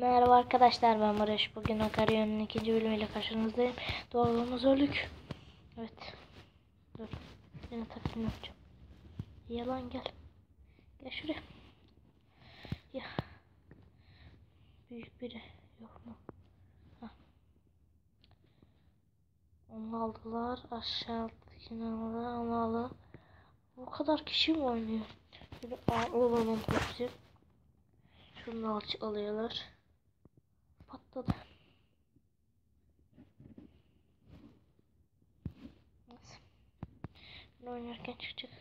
Merhaba arkadaşlar ben Barış. Bugün Akaryon'un ikinci bölümüyle karşınızdayım. Doğalımız öldük. Evet. Dur. Yine takdim yapacağım. Yalan gel. Gel şuraya. Ya. Büyük biri yok mu? Hah. Onu aldılar. Aşağıdakini aldılar. Onu aldılar. O kadar kişi mi oynuyor? Şöyle olanın toplayacak. Şunu al alıyorlar. Neyse. Ben oynarken çıkacak.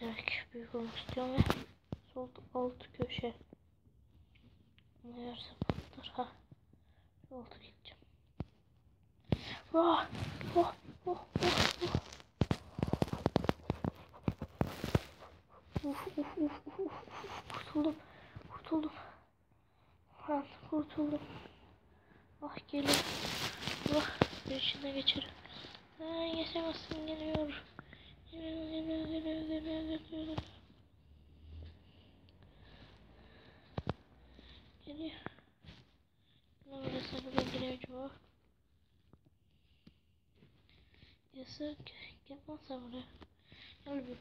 Direkt büyük olmak istiyorum ve sol alt köşe. Ne yerse patlar. Ha. Oldu gideceğim. Oh, oh, oh, oh, oh. Uf, uf, uf, uf, uf, kurtuldum, kurtuldum. Ben kurtuldum. Ah geliyor. Ah içine geçerim. Ha, geçemezsin geliyor. Geliyor, geliyor, geliyor, geliyor, geliyor. Geliyor. Ne burası buraya giriyor acaba? Yasak. Sen buraya. Gel bir.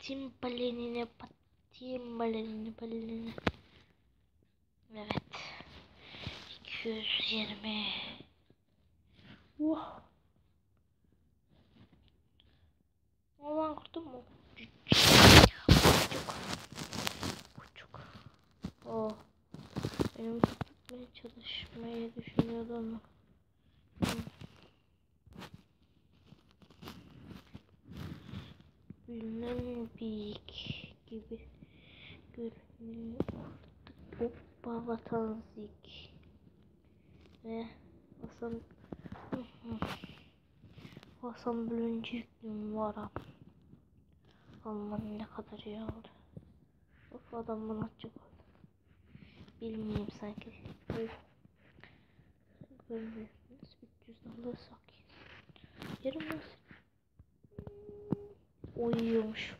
Tim balenine pat. Tim balenine balenine. Evet. 220. Wow. Allah'ın kurtun mu? Küçük. Küçük. Oh. Benim tutmaya çalışmayı düşünüyordu ama. Bilmem büyük gibi görünüyor. Hoppa vatanzik. Ve Hasan Hasan bölüncüklüğüm var am. Aman ne kadar iyi oldu. Of adam bana atacak oldu. Bilmeyeyim sanki. Görmüyorsunuz. 300 alırsak. Yarım nasıl? Uyuyormuş.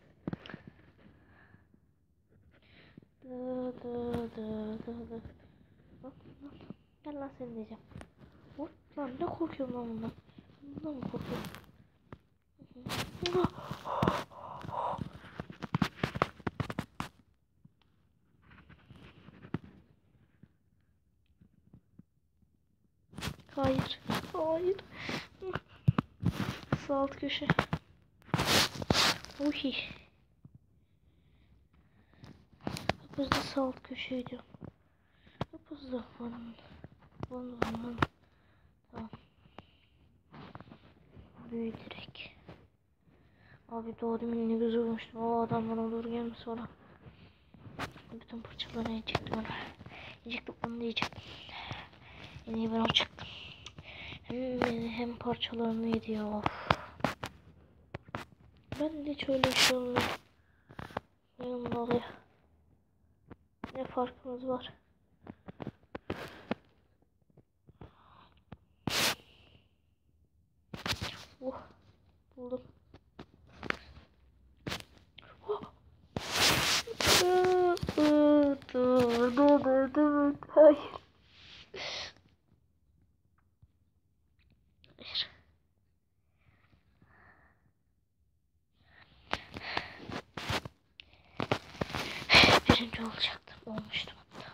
Da da da da da. Bak lan. Gel lan seni diyeceğim. Hop lan ne korkuyorum lan bundan. Bundan mı korkuyorum? Hayır. Hayır. Sağ alt köşe. Uhi. Hızlı sağ alt hızlı. Vın. Vın vın vın. Tamam. Büyü direkt. Abi doğru demin ne güzel olmuştu. O adam bana doğru gelmiş sonra. Bütün parçalarını yiyecektim onu. Yiyecektim onu da yiyecektim. En iyi ben o çıktım. Hem hem parçalarını yedi ya. Of. Ben hiç öyle şey olmuyor. Oluyor? Ne farkımız var? Oh, buldum. Oh. Dur, dur, dur, dur, dur. Hayır. Hayır. Birinci olacaktım. Olmuştum hatta.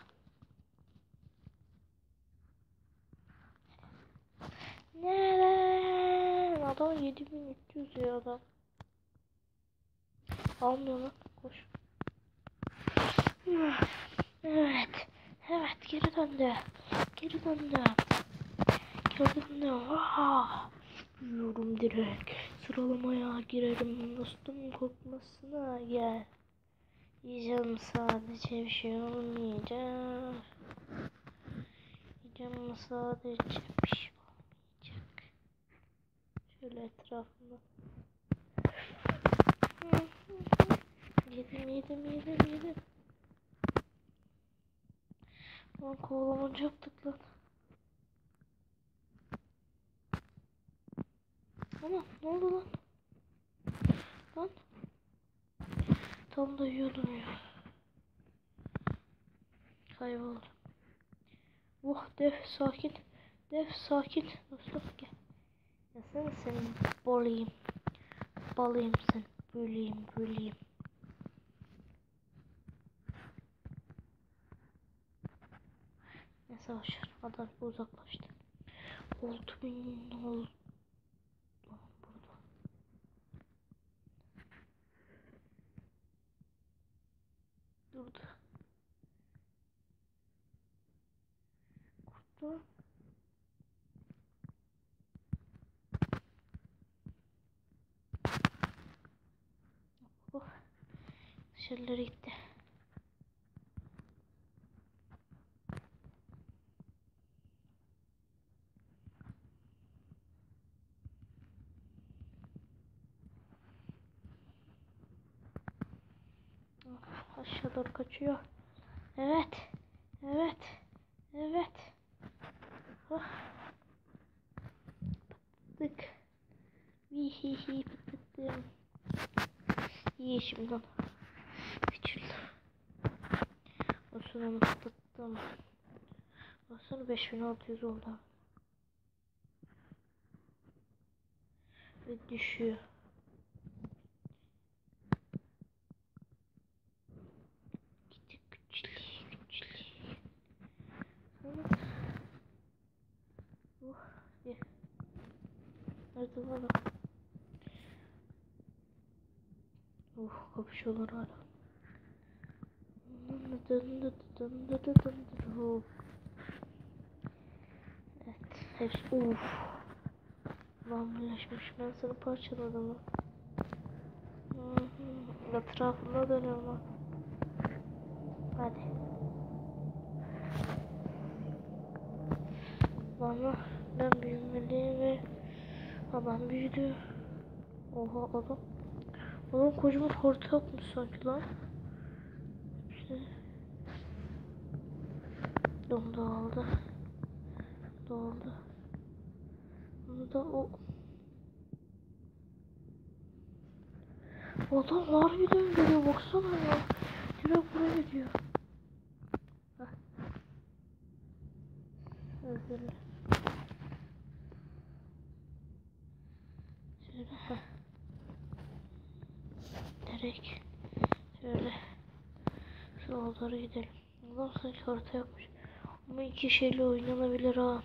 Neden? Adam 7300 ya adam. Almıyor lan. Koş. Evet. Evet geri döndü. Geri döndü. Geri döndü. Vaa. Yürüyorum direkt. Sıralamaya girerim. Dostum korkmasına gel. Yiyeceğim sadece bir şey olmayacak. Yiyeceğim sadece bir şey olmayacak. Şöyle etrafında. Yedim yedim yedim yedim. Lan kovalamancaktık lan. Ana ne oldu lan? Lan. Tam da yiyordum ya. Kayboldu. Oh dev sakin. Dev sakin. Dostum gel. Sen senin balayım. Balayım sen. Böleyim böleyim. Ne savaşır? Adam uzaklaştı. Oldu bin oldu. Dışarılara gitti. Ah, Aşağı doğru kaçıyor. Evet. Evet. Evet. Oh. Pıttık. Vihihi pıttıktım. İyi şimdi onu. Küçüldü. Onu pıttıktım. Olsun 5600 oldu. Ve düşüyor. Ye. Nerede adam? Uh, kapışıyorlar hala. Evet, hepsi uf. Lan birleşmiş. Ben sana parçaladım. Etrafında dönüyorum lan. Hadi. Bana ben büyümeliyim ve adam büyüdü. Oha adam. Adam kocaman harita yapmış sanki lan. İşte. Onu da aldı. Da aldı. Bunu da o. Adam harbiden geliyor baksana ya. Direkt buraya gidiyor. Özür. Şöyle heh. Direkt şöyle şu doğru gidelim. Adam sanki harita yapmış. Ama iki şeyle oynanabilir ha.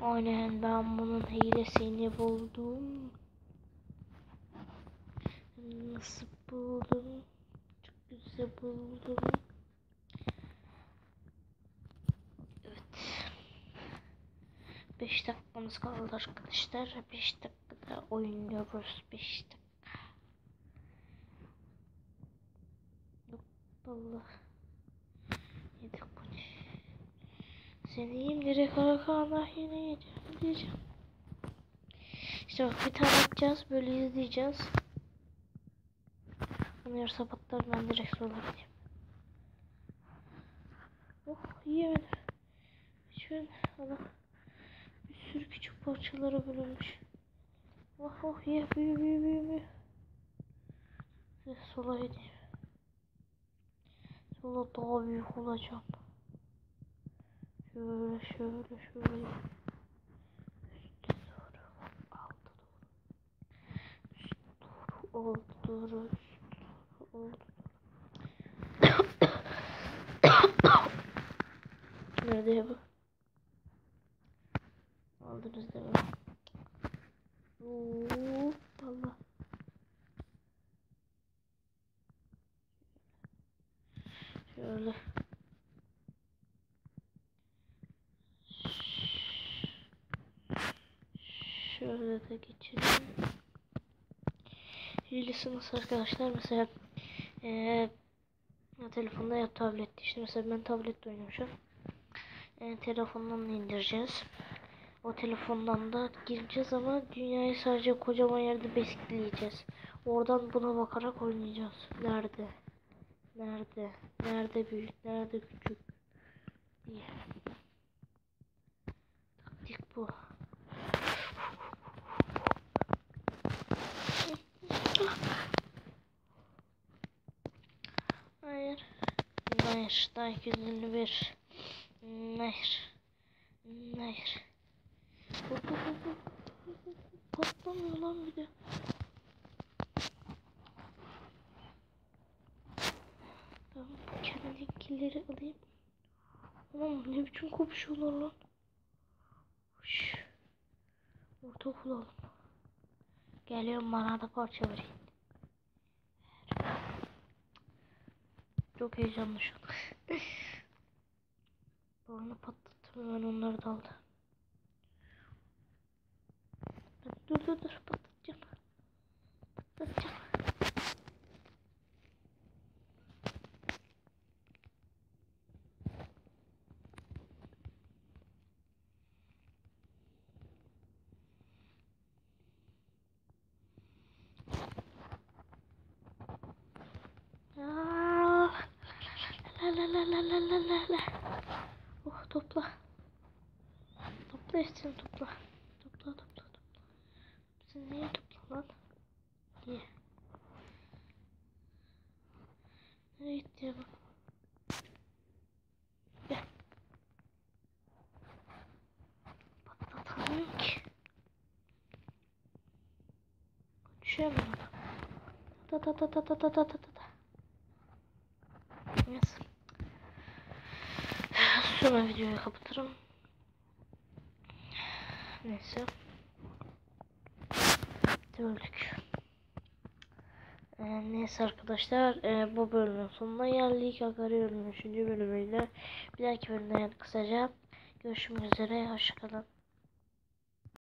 Aynen ben bunun hilesini buldum. Nasıl buldum? Çok güzel buldum. Evet. 5 dakikamız kaldı arkadaşlar. 5 dakikada oynuyoruz. 5 dakika. Allah. Yedik bu ne? Seni yiyeyim direkt arkana yine yiyeceğim diyeceğim. İşte bak bir tane atacağız böyle izleyeceğiz. Onu yarısı patlar ben direkt sola gideyim. Oh yiyemedim. Şöyle Allah. Bir sürü küçük parçalara bölünmüş. Oh oh ye büyü büyü büyü büyü. Sola gideyim. Sola daha büyük olacağım. Şöyle şöyle şöyle. Üste doğru. Alta doğru. Üst doğru. Alta doğru. Üst doğru. Alta Nerede ya bu? Aldınız değil mi? Allah. Şöyle. De geçelim. Hilesi nasıl arkadaşlar? Mesela eee ya telefonda ya tablette işte mesela ben tablette oynuyorum e, telefondan da indireceğiz. O telefondan da gireceğiz ama dünyayı sadece kocaman yerde besleyeceğiz. Oradan buna bakarak oynayacağız. Nerede? Nerede? Nerede büyük? Nerede küçük? diye. Taktik bu. Nehir, Nehir 151. Nehir. Nehir. Patlamıyor lan bir de. Ben bu kenardakileri alayım. Aman ne biçim kopuşuyorlar lan. Şş. Orta kulağım. Geliyorum bana da parça vereyim. Çok heyecanlı şu an. Balonu patlattım hemen onları da aldı. Dur dur dur patlatacağım. Patlatacağım. La la la la la la la. Oh topla. Topla hepsini topla. Topla topla topla. Sen niye topla lan? Niye? Nereye gitti ya bu? Mu? Ta ta ta ta ta ta ta ta ta. Neyse. Sonra videoyu kapatırım. Neyse. Öldük. Ee, neyse arkadaşlar e, bu bölümün sonuna geldik. Akarıyorum 3. bölümüyle. Bir dahaki bölümde kısaca görüşmek üzere. Hoşçakalın.